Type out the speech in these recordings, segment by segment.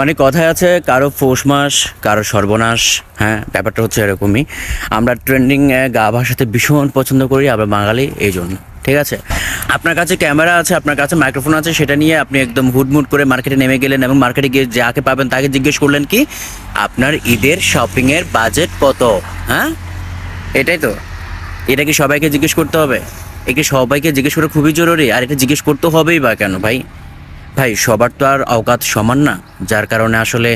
মানে কথায় আছে, কারও পৌষ মাস, কারও সর্বনাশ হ্যাঁ ব্যাপারটা হচ্ছে এরকমই। আমরা ট্রেন্ডিং গা ভাষাতে ভীষণ পছন্দ করি, আমরা বাঙালি এই জন্য ঠিক আছে? আপনার কাছে ক্যামেরা আছে, আপনার কাছে মাইক্রোফোন আছে, সেটা নিয়ে আপনি একদম হুটমুট করে মার্কেটে নেমে গেলেন এবং মার্কেটে গিয়ে যাকে পাবেন তাকে জিজ্ঞেস করলেন কি, আপনার ঈদের শপিংয়ের বাজেট কত? হ্যাঁ? এটাই তো। এটা কি সবাইকে জিজ্ঞেস করতে হবে? একে সবাইকে জিজ্ঞেস করা খুবই জরুরি, আর এটা জিজ্ঞেস করতে হবেই বা কেন ভাই? ভাই, সবার তো আর অকাত সমান না, যার কারণে আসলে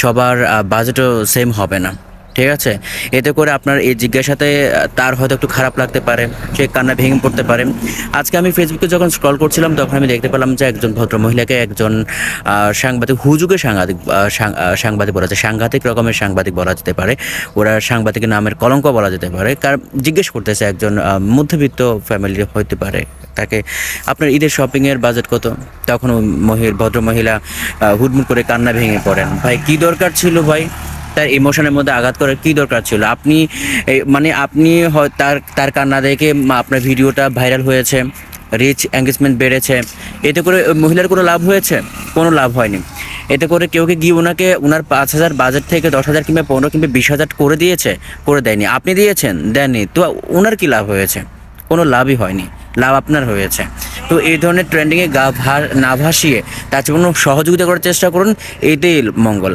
সবার বাজেটও সেম হবে না। ঠিক আছে? এতে করে আপনার এই জিজ্ঞাসাতে তার হয়তো একটু খারাপ লাগতে পারে, সে কান্না ভেঙে পড়তে পারে। আজকে আমি ফেসবুকে যখন স্ক্রল করছিলাম, তখন আমি দেখতে পেলাম যে একজন ভদ্র মহিলাকে একজন সাংবাদিক, হুজুগে সাংবাদিক সাংবাদিক বলা যায়, সাংঘাতিক রকমের সাংবাদিক বলা যেতে পারে। ওরা সাংবাদিকের নামের কলঙ্ক বলা যেতে পারে। কার, জিজ্ঞেস করতেছে একজন মধ্যবিত্ত ফ্যামিলি হইতে পারে। তাকে, আপনার ঈদের শপিংয়ের বাজেট কত? তখন মহিলা ভদ্র মহিলা হুটমুট করে কান্না ভেঙে পড়েন। ভাই, কি দরকার ছিল ভাই? তার ইমোশনের মধ্যে আঘাত করার কি দরকার ছিল? আপনি মানে আপনি তার তার কান্না দেখে আপনার ভিডিওটা ভাইরাল হয়েছে রিচ এঙ্গেজমেন্ট বেড়েছে, এতে করে মহিলার কোনো লাভ হয়েছে? কোনো লাভ হয়নি। এতে করে কেউ কি গিয়ে ওনাকে, ওনার পাঁচ হাজার বাজেট থেকে দশ হাজার কিংবা পনেরো কিংবা বিশ হাজার করে দিয়েছে? করে দেয়নি। আপনি দিয়েছেন? দেননি। তো ওনার কি লাভ হয়েছে? কোনো লাভই হয়নি। লাভ আপনার হয়েছে। তো এই ধরনের ট্রেন্ডিংয়ে গা ভার, না ভাসিয়ে তার জন্য সহযোগিতা করার চেষ্টা করুন। এইটাই মঙ্গল।